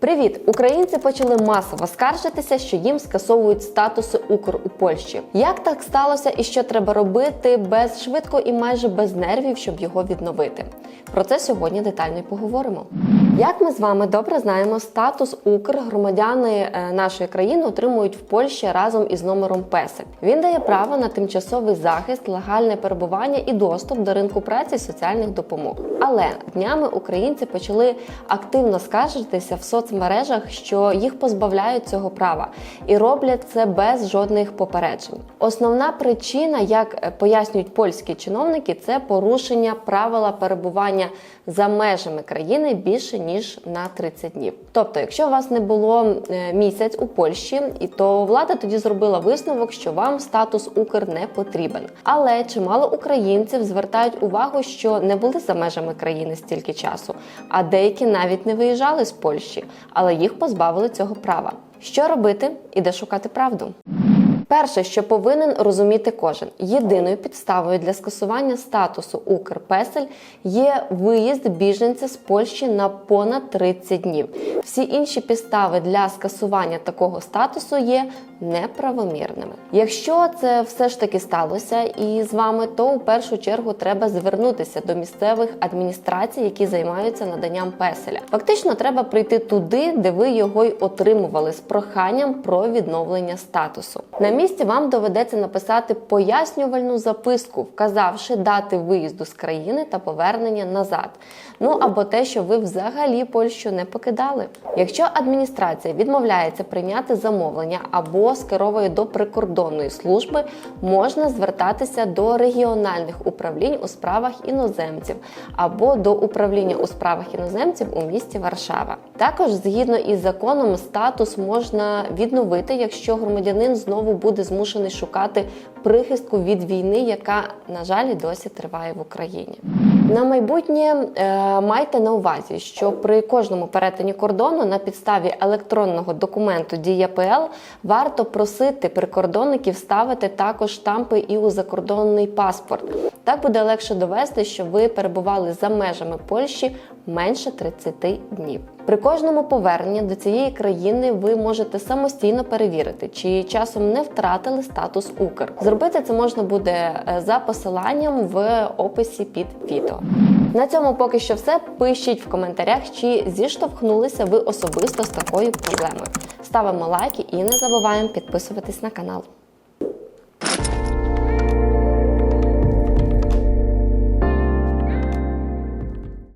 Привіт! Українці почали масово скаржитися, що їм скасовують статуси Укр у Польщі. Як так сталося і що треба робити без швидко і майже без нервів, щоб його відновити? Про це сьогодні детально й поговоримо. Як ми з вами добре знаємо, статус Укр громадяни е, нашої країни отримують в Польщі разом із номером ПЕСЕЛь. Він дає право на тимчасовий захист, легальне перебування і доступ до ринку праці соціальних допомог. Але днями українці почали активно скаржитися в соцмережах, що їх позбавляють цього права і роблять це без жодних попереджень. Основна причина, як пояснюють польські чиновники, це порушення правила перебування за межами країни більше ніж на 30 днів. Тобто, якщо у вас не було е, місяць у Польщі, і то влада тоді зробила висновок, що вам статус Укр не потрібен. Але чимало українців звертають увагу, що не були за межами країни стільки часу, а деякі навіть не виїжджали з Польщі, але їх позбавили цього права. Що робити і де шукати правду? Перше, що повинен розуміти кожен, єдиною підставою для скасування статусу Укрпесель є виїзд біженця з Польщі на понад 30 днів. Всі інші підстави для скасування такого статусу є неправомірними. Якщо це все ж таки сталося і з вами, то у першу чергу треба звернутися до місцевих адміністрацій, які займаються наданням песеля. Фактично, треба прийти туди, де ви його й отримували з проханням про відновлення статусу. На місці вам доведеться написати пояснювальну записку, вказавши дати виїзду з країни та повернення назад. Ну або те, що ви взагалі Польщу не покидали. Якщо адміністрація відмовляється прийняти замовлення або скеровує до прикордонної служби, можна звертатися до регіональних управлінь у справах іноземців або до управління у справах іноземців у місті Варшава. Також згідно із законом статус можна відновити, якщо громадянин знову буде змушений шукати прихистку від війни, яка на жаль досі триває в Україні. На майбутнє е, майте на увазі, що при кожному перетині кордону на підставі електронного документу Дія ПЛ варто просити прикордонників ставити також штампи і у закордонний паспорт. Так буде легше довести, що ви перебували за межами Польщі менше 30 днів. При кожному поверненні до цієї країни ви можете самостійно перевірити, чи часом не втратили статус Укр. Зробити це можна буде е, за посиланням в описі під відео. На цьому поки що все. Пишіть в коментарях, чи зіштовхнулися ви особисто з такою проблемою. Ставимо лайки і не забуваємо підписуватись на канал.